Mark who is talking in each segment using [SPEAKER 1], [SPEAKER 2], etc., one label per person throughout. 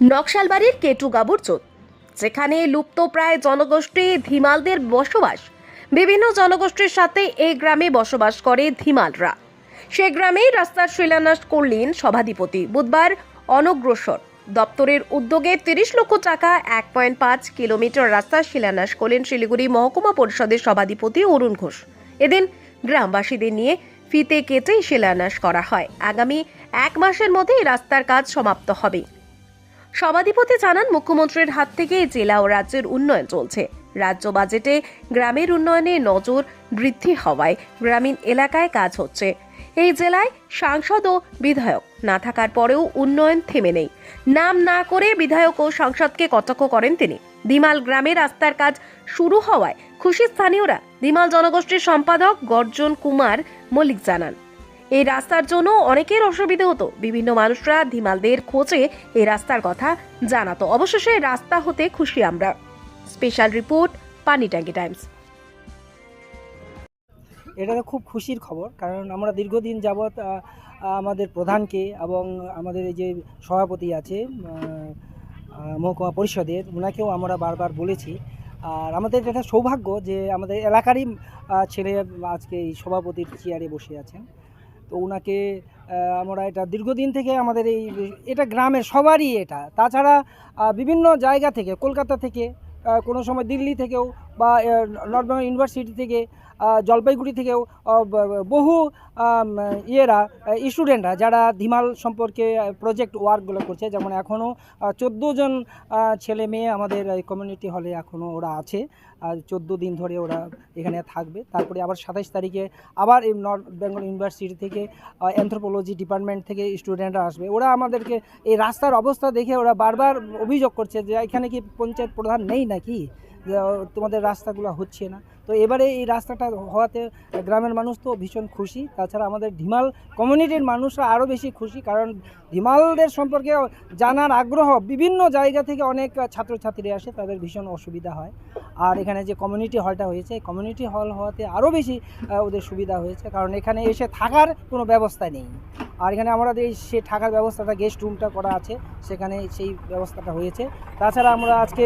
[SPEAKER 1] নকশালবাড়ির কেটুগাবুর চোদ, যেখানে লুপ্তপ্রায় জনগোষ্ঠী ধিমালদের বসবাস। বিভিন্ন জনগোষ্ঠীর সাথে এই গ্রামে বসবাস করে ধিমালরা। সে গ্রামেই রাস্তার শিলান্যাস করলেন সভাধিপতি। বুধবার অনগ্রসর দপ্তরের উদ্যোগে তিরিশ লক্ষ টাকা, এক পয়েন্ট পাঁচ কিলোমিটার রাস্তার শিলান্যাস করলেন শিলিগুড়ি মহকুমা পরিষদের সভাধিপতি অরুণ ঘোষ। এদিন গ্রামবাসীদের নিয়ে ফিতে কেটে শিলান্যাস করা হয়। আগামী এক মাসের মধ্যে রাস্তার কাজ সমাপ্ত হবে। সভাধিপতি জানান, মুখ্যমন্ত্রীর হাত থেকে জেলা ও রাজ্যের উন্নয়ন চলছে। রাজ্য বাজেটে গ্রামের উন্নয়নে নজর বৃদ্ধি হওয়ায় গ্রামীণ এলাকায় কাজ হচ্ছে। এই জেলায় সাংসদ ও বিধায়ক না থাকার পরেও উন্নয়ন থেমে নেই। নাম না করে বিধায়ক ও সাংসদকে কটাক্ষ করেন তিনি। দিমাল গ্রামে রাস্তার কাজ শুরু হওয়ায় খুশি স্থানীয়রা। দিমাল জনগোষ্ঠীর সম্পাদক গর্জন কুমার মল্লিক জানান। এই রাস্তার জন্য অনেকের অসুবিধে হতো। বিভিন্ন মানুষরা ধিমালদের খোঁজে এই রাস্তার কথা জানাতো। অবশেষে রাস্তা হতে খুশি আমরা। স্পেশাল রিপোর্ট, পানি ট্যাঙ্কি টাইমস।
[SPEAKER 2] এটা তো খুব খুশির খবর, কারণ আমরা দীর্ঘদিন যাবৎ আমাদের প্রধানকে এবং আমাদের এই যে সভাপতি আছে মহকুমা পরিষদের ওনাকেও আমরা বারবার বলেছি। আর আমাদের এটা সৌভাগ্য যে আমাদের এলাকারই ছেলে আজকে এই সভাপতির চেয়ারে বসে আছেন। তো ওনাকে আমরা এটা দীর্ঘদিন থেকে আমাদের এই, এটা গ্রামের সবারই এটা। তাছাড়া বিভিন্ন জায়গা থেকে, কলকাতা থেকে কোনো সময় দিল্লি থেকেও বা নর্থ বেঙ্গল ইউনিভার্সিটি থেকে জলপাইগুড়ি থেকেও বহু ইয়েরা স্টুডেন্টরা যারা ধিমাল সম্পর্কে প্রজেক্ট ওয়ার্কগুলো করছে, যেমন এখনও চোদ্দ জন ছেলে মেয়ে আমাদের কমিউনিটি হলে এখনও ওরা আছে। আর চোদ্দ দিন ধরে ওরা এখানে থাকবে। তারপরে আবার সাতাইশ তারিখে আবার এই নর্থ বেঙ্গল ইউনিভার্সিটি থেকে অ্যান্থ্রোপোলজি ডিপার্টমেন্ট থেকে স্টুডেন্টরা আসবে। ওরা আমাদেরকে এই রাস্তার অবস্থা দেখে ওরা বারবার অভিযোগ করছে যে এখানে কি পঞ্চায়েত প্রধান নেই নাকি তোমাদের রাস্তাগুলো হচ্ছে না। তো এবারে এই রাস্তাটা হওয়াতে গ্রামের মানুষ তো ভীষণ খুশি। তাছাড়া আমাদের ধিমাল কমিউনিটির মানুষরা আরও বেশি খুশি, কারণ ধিমালদের সম্পর্কে জানার আগ্রহ বিভিন্ন জায়গা থেকে অনেক ছাত্রছাত্রী আসে, তাদের ভীষণ অসুবিধা হয়। আর এখানে যে কমিউনিটি হলটা হয়েছে কমিউনিটি হল হওয়াতে আরও বেশি ওদের সুবিধা হয়েছে, কারণ এখানে এসে থাকার কোনো ব্যবস্থা নেই। আর এখানে আমাদের এই সে থাকার ব্যবস্থাটা, গেস্ট রুমটা করা আছে, সেখানে সেই ব্যবস্থাটা হয়েছে। তাছাড়া আমরা আজকে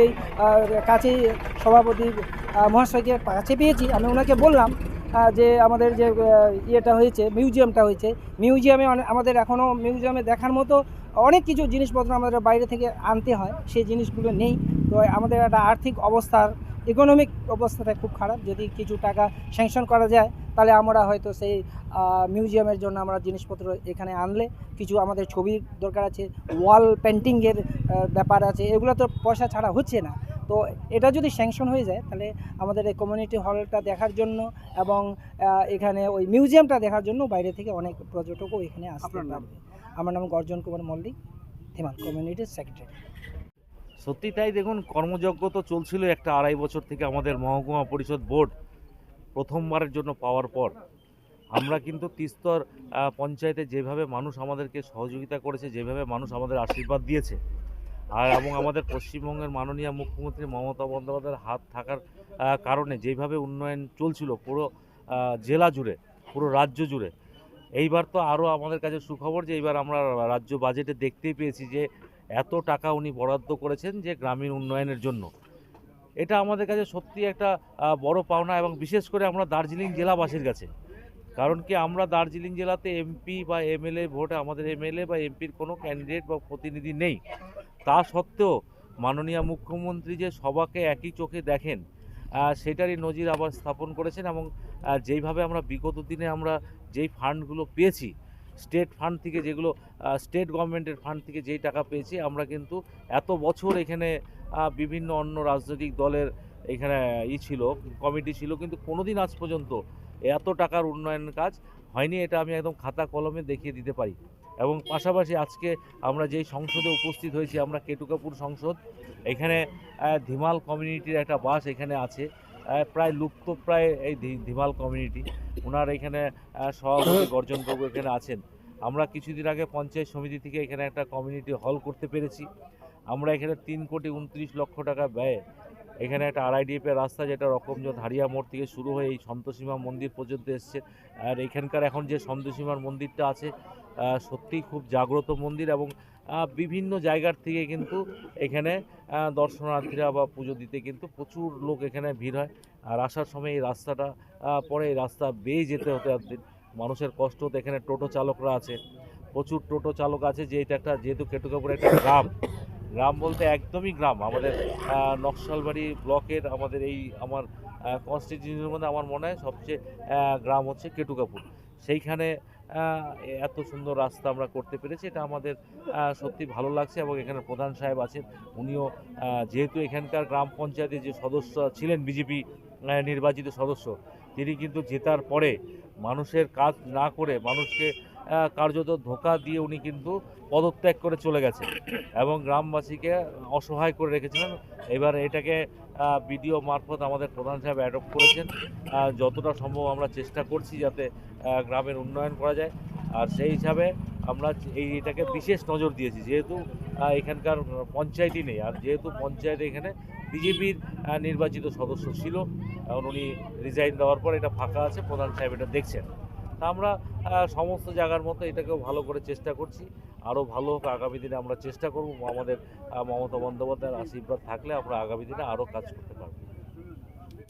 [SPEAKER 2] কাছেই সভাপতি মহাশয়কে কাছে পেয়েছি আমি ওনাকে বললাম যে আমাদের যে ইয়েটা হয়েছে, মিউজিয়ামটা হয়েছে, মিউজিয়ামে আমাদের এখনও মিউজিয়ামে দেখার মতো অনেক কিছু জিনিসপত্র আমাদের বাইরে থেকে আনতে হয়, সেই জিনিসগুলো নেই। তো আমাদের একটা আর্থিক অবস্থার ইকোনমিক অবস্থাটা খুব খারাপ। যদি কিছু টাকা স্যাংশন করা যায়, তাহলে আমরা হয়তো সেই মিউজিয়ামের জন্য আমরা জিনিসপত্র এখানে আনলে, কিছু আমাদের ছবির দরকার আছে ওয়াল পেন্টিংয়ের ব্যাপার আছে, এগুলো তো পয়সা ছাড়া হচ্ছে না। তো এটা যদি স্যাংশন হয়ে যায় তাহলে আমাদের এই কমিউনিটি হলটা দেখার জন্য এবং এখানে ওই মিউজিয়ামটা দেখার জন্য বাইরে থেকে অনেক পর্যটকও এখানে আসতে পারবে। আমার নাম গর্জন কুমার মল্লিক হিমাল কমিউনিটির সেক্রেটারি
[SPEAKER 3] সত্যি তাই দেখুন কর্মযজ্ঞ তো চলছিল একটা আড়াই বছর থেকে আমাদের মহকুমা পরিষদ বোর্ড প্রথমবারের জন্য পাওয়ার পর। আমরা কিন্তু তিস্তর পঞ্চায়েতে যেভাবে মানুষ আমাদেরকে সহযোগিতা করেছে যেভাবে মানুষ আমাদের আশীর্বাদ দিয়েছে আর এবং আমাদের পশ্চিমবঙ্গের মাননীয় মুখ্যমন্ত্রী মমতা বন্দ্যোপাধ্যায়ের হাত থাকার কারণে যেভাবে উন্নয়ন চলছিল পুরো জেলা জুড়ে, পুরো রাজ্য জুড়ে, এইবার তো আরও আমাদের কাছে সুখবর যে এইবার আমরা রাজ্য বাজেটে দেখতেই পেয়েছি যে এত টাকা উনি বরাদ্দ করেছেন যে গ্রামীণ উন্নয়নের জন্য। এটা আমাদের কাছে সত্যি একটা বড় পাওনা এবং বিশেষ করে আমরা দার্জিলিং জেলাবাসীর কাছে। কারণ কি আমরা দার্জিলিং জেলাতে এমপি বা এমএলএ ভোটে আমাদের এমএলএ বা এমপির কোনো ক্যান্ডিডেট বা প্রতিনিধি নেই। তা সত্ত্বেও মাননীয় মুখ্যমন্ত্রী যে সবাকে একই চোখে দেখেন সেটারই নজির আবার স্থাপন করেছেন এবং যেইভাবে আমরা বিগত দিনে আমরা যেই ফান্ডগুলো পেয়েছি, স্টেট ফান্ড থেকে যেগুলো স্টেট গভর্নমেন্টের ফান্ড থেকে যেই টাকা পেয়েছি, আমরা কিন্তু এত বছর এখানে বিভিন্ন অন্য রাজনৈতিক দলের এখানে ই ছিল, কমিটি ছিল, কিন্তু কোনোদিন আজ পর্যন্ত এত টাকার উন্নয়ন কাজ হয়নি, এটা আমি একদম খাতা কলমে দেখিয়ে দিতে পারি। এবং পাশাপাশি আজকে আমরা যেই সংসদে উপস্থিত হয়েছি, আমরা কেটুকাপুর সংসদ, এখানে ধিমাল কমিউনিটির একটা বাস এখানে আছে প্রায় লুপ্ত প্রায় এই ধিমাল কমিউনিটি ওনার এখানে সভাপতি গর্জনবাবু এখানে আছেন। আমরা কিছুদিন আগে পঞ্চায়েত সমিতি থেকে এখানে একটা কমিউনিটি হল করতে পেরেছি। আমরা এখানে তিন কোটি উনত্রিশ লক্ষ টাকা ব্যয় এখানে একটা আরআইডিএফ এর রাস্তা যেটা রকমজোত হারিয়া মোড় থেকে শুরু হয়ে এই সন্তোষীমা মন্দির পর্যন্ত এসছে। আর এখানকার এখন যে সন্তোষীমার মন্দিরটা আছে সত্যিই খুব জাগ্রত মন্দির এবং বিভিন্ন জায়গার থেকে কিন্তু এখানে দর্শনার্থীরা বা পুজো দিতে কিন্তু প্রচুর লোক এখানে ভিড় হয়। আর আসার সময় এই রাস্তাটা পরে এই রাস্তা বেয়ে যেতে হতে একদিন মানুষের কষ্ট এখানে টোটো চালকরা আছে, প্রচুর টোটো চালক আছে যে এটা একটা যেহেতু কেটুকাপুর একটা গ্রাম গ্রাম বলতে একদমই গ্রাম। আমাদের নকশালবাড়ি ব্লকের আমাদের এই আমার কনস্টিটিউশনের মধ্যে আমার মনে হয় সবচেয়ে গ্রাম হচ্ছে কেটুকাপুর। সেইখানে এত সুন্দর রাস্তা আমরা করতে পেরেছি। এটা আমাদের সত্যি ভালো লাগছে এবং এখানে প্রধান সাহেব আছেন। উনিও যেহেতু এখানকার গ্রাম পঞ্চায়েতের যে সদস্য ছিলেন বিজেপি নির্বাচিত সদস্য, তিনি কিন্তু জেতার পরে মানুষের কাজ না করে মানুষকে কার্যত ধোকা দিয়ে উনি কিন্তু পদত্যাগ করে চলে গেছেন এবং গ্রামবাসীকে অসহায় করে রেখেছিলেন। এবার এটাকে বিডিও মারফত আমাদের প্রধান সাহেব অ্যাডপ্ট করেছেন। যতটা সম্ভব আমরা চেষ্টা করছি যাতে গ্রামের উন্নয়ন করা যায়। আর সেই হিসাবে আমরা এই এটাকে বিশেষ নজর দিয়েছি। যেহেতু এখানকার পঞ্চায়েতই নেই। আর যেহেতু পঞ্চায়েত এখানে বিজেপির নির্বাচিত সদস্য ছিল, এখন উনি রিজাইন দেওয়ার পর এটা ফাঁকা আছে। প্রধান সাহেব এটা দেখছেন। আমরা সমস্ত জায়গার মতো এটাকেও ভালো করে চেষ্টা করছি। আরও ভালো হোক আগামী দিনে আমরা চেষ্টা করব, আমাদের মমতা বন্দ্যোপাধ্যায়ের আশীর্বাদ থাকলে আমরা আগামী দিনে আরও কাজ করতে পারব।